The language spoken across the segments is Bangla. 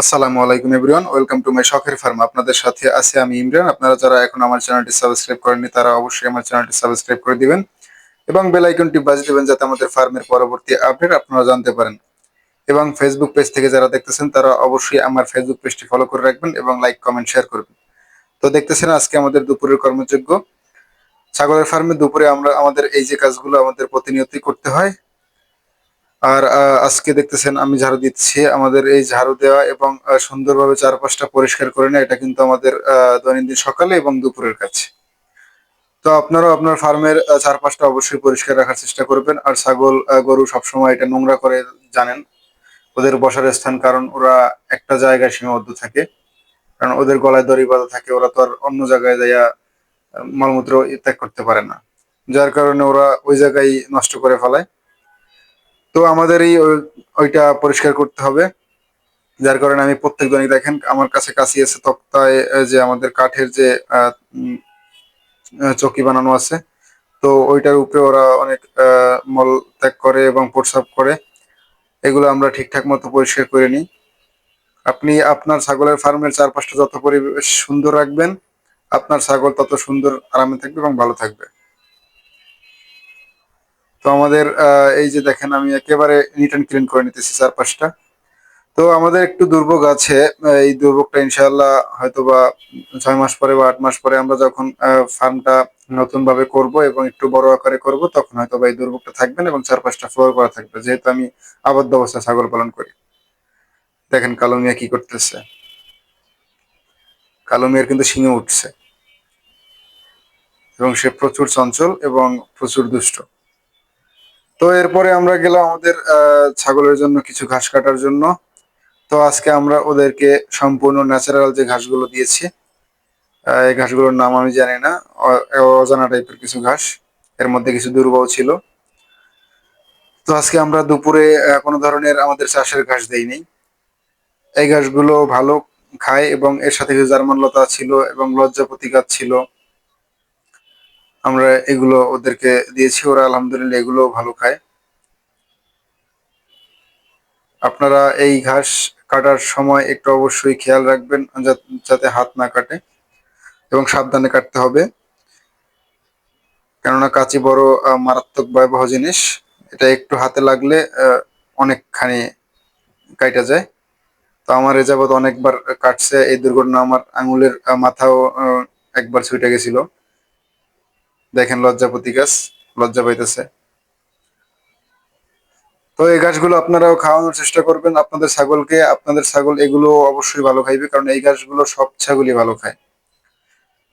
আসসালামু আলাইকুম এভরিওয়ান, ওয়েলকাম টু মাই শখের ফার্ম। আপনাদের সাথে আছে আমি ইমরান। আপনারা যারা এখন আমার চ্যানেলটি সাবস্ক্রাইব করেননি, তারা অবশ্যই আমার চ্যানেলটি সাবস্ক্রাইব করে দিবেন এবং বেল আইকনটি বাজিয়ে দিবেন যাতে আমাদের ফার্মের পরবর্তী আপডেট আপনারা জানতে পারেন। এবং ফেসবুক পেজ থেকে যারা দেখতেছেন, তারা অবশ্যই আমার ফেসবুক পেজটি ফলো করে রাখবেন এবং লাইক কমেন্ট শেয়ার করবেন। তো দেখতেছেন আজকে আমাদের দুপুরের কর্মযোগ্য। ছাগলের ফার্মে দুপুরে আমরা, আমাদের এই যে কাজগুলো আমাদের প্রতিনিয়তই করতে হয় আর আজকে দেখতেছেন আমি ঝাড়ু দিচ্ছি আমাদের এই ঝাড়ু দেওয়া এবং সুন্দরভাবে চারপাশটা পরিষ্কার করে নেওয়া। এটা কিন্তু আমাদের দৈনন্দিন সকালে এবং দুপুরের কাছে তো আপনারাও আপনার ফার্মের চারপাশটা অবশ্যই পরিষ্কার রাখার চেষ্টা করবেন। আর ছাগল গরু সবসময় এটা নোংরা করে জানেন। ওদের বসার স্থান কারণ ওরা একটা জায়গায় সীমাবদ্ধ থাকে। কারণ ওদের গলায় দড়ি বাঁধা থাকে, ওরা তো আর অন্য জায়গায় যাইয়া মলমূত্র ত্যাগ করতে পারে না। যার কারণে ওরা ওই জায়গায় নষ্ট করে ফেলায়। তো আমাদের এই ওই- ওইটা পরিষ্কার করতে হবে। যার কারণে আমি প্রত্যেক দিনই দেখেন, আমার কাছে কাশি আছে, তক্তায় যে আমাদের কাঠের যে চকি বানানো আছে, তো ওইটার উপরে ওরা অনেক মল ত্যাগ করে এবং প্রস্রাব করে। এগুলো আমরা ঠিকঠাক মতো পরিষ্কার করে নিই। আপনি আপনার ছাগলের ফার্মের চারপাশটা যত পরিবেশ সুন্দর রাখবেন, আপনার ছাগল তত সুন্দর আরামে থাকবে এবং ভালো থাকবে। তো আমাদের এই যে দেখেন, আমি একেবারে নিট অ্যান্ড ক্লিন করে নিতেছি চারপাশটা। তো আমাদের একটু দুর্ভোগ আছে এই দুর্ভোগটা ইনশাআল্লাহ হয়তোবা ছয় মাস পরে বা আট মাস পরে আমরা যখন ফার্মটা নতুন ভাবে করব এবং একটু বড় আকারে করব, তখন হয়তো বা এই দুর্ভোগটা থাকবেন এবং চারপাশটা ফ্লোর করা থাকবে। যেহেতু আমি আবদ্ধ অবস্থায় ছাগল পালন করি। দেখেন, কালো মিয়া কি করতেছে। কালো মিয়ার কিন্তু শিঙে উঠছে। এবং সে প্রচুর চঞ্চল এবং প্রচুর দুষ্ট। তো এরপরে আমরা গেলাম আমাদের ছাগলের জন্য কিছু ঘাস কাটার জন্য। তো আজকে আমরা ওদেরকে সম্পূর্ণ ন্যাচারাল যে ঘাসগুলো দিয়েছি এই ঘাসগুলোর নাম আমি জানি না অজানা টাইপের কিছু ঘাস। এর মধ্যে কিছু দুর্বল ছিল। তো আজকে আমরা দুপুরে কোনো ধরনের আমাদের চাষের ঘাস দেইনি। এই ঘাসগুলো ভালো খায় এবং এর সাথে কিছু জার্মান লতা ছিল এবং লজ্জাপতি গাছ ছিল আমরা এগুলো ওদেরকে দিয়েছি, ওরা আলহামদুলিল্লাহ এগুলো ভালো খায়। আপনারা এই ঘাস কাটার সময় একটু অবশ্যই খেয়াল রাখবেন যাতে হাত না কাটে এবং সাবধানে কাটতে হবে। কেননা কাঁচি বড় মারাত্মক ভয়াবহ জিনিস। এটা একটু হাতে লাগলে অনেকখানি কাটা যায়। তো আমার এ অনেকবার কাটছে, এই দুর্ঘটনা আমার আঙুলের মাথাও একবার ছুটে গেছিল। দেখেন লজ্জাপতি গাছ, লজ্জা পাইতেছে। তো এই গাছগুলো আপনারাও খাওয়ানোর চেষ্টা করবেন। আপনাদের ছাগলকে, আপনাদের ছাগল এগুলো অবশ্যই ভালো খাইবে, কারণ এই গাছগুলো সব ছাগলই ভালো খায়।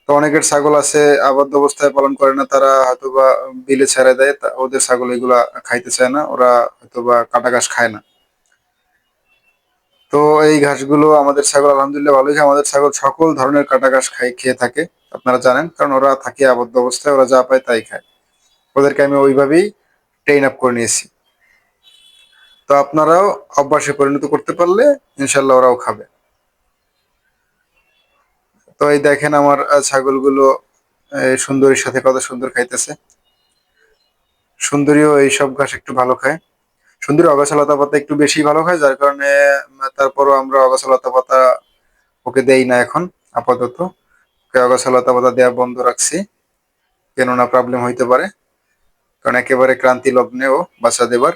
তো অনেকের ছাগল আছে, আবদ্ধ অবস্থায় পালন করে না, তারা হয়তোবা বিলে ছেড়ে দেয় ওদের ছাগল এগুলা খাইতে চায় না, ওরা হয়তোবা কাটা ঘাস খায় না। তো এই ঘাসগুলো আমাদের ছাগল, আলহামদুলিল্লাহ ভালোই আমাদের ছাগল সকল ধরনের কাটা ঘাস খাই, খেয়ে থাকে। আপনারা জানেন, কারণ ওরা থাকে আবদ্ধ অবস্থায়, ওরা যা পায় তাই খায়। ওদেরকে আমি ওইভাবেই ট্রেন আপ করে নিয়েছি। তো আপনারাও অভ্যাসে পরিণত করতে পারলে ইনশাল্লাহ ওরাও খাবে। তো এই দেখেন আমার ছাগলগুলো সুন্দরীর সাথে কত সুন্দর খাইতেছে। সুন্দরীও এইসব ঘাস একটু ভালো খায়। সুন্দরী অগাছা লতা পাতা একটু বেশি ভালো খায়, যার কারণে তারপরও আমরা অগাছা লতা পাতা ওকে দেই না এখন, আপাতত। পাতা দেওয়া বন্ধ রাখছি কেননা প্রবলেম হইতে পারে। কারণ একেবারে ক্রান্তি লগ্নেও বাসা দেবার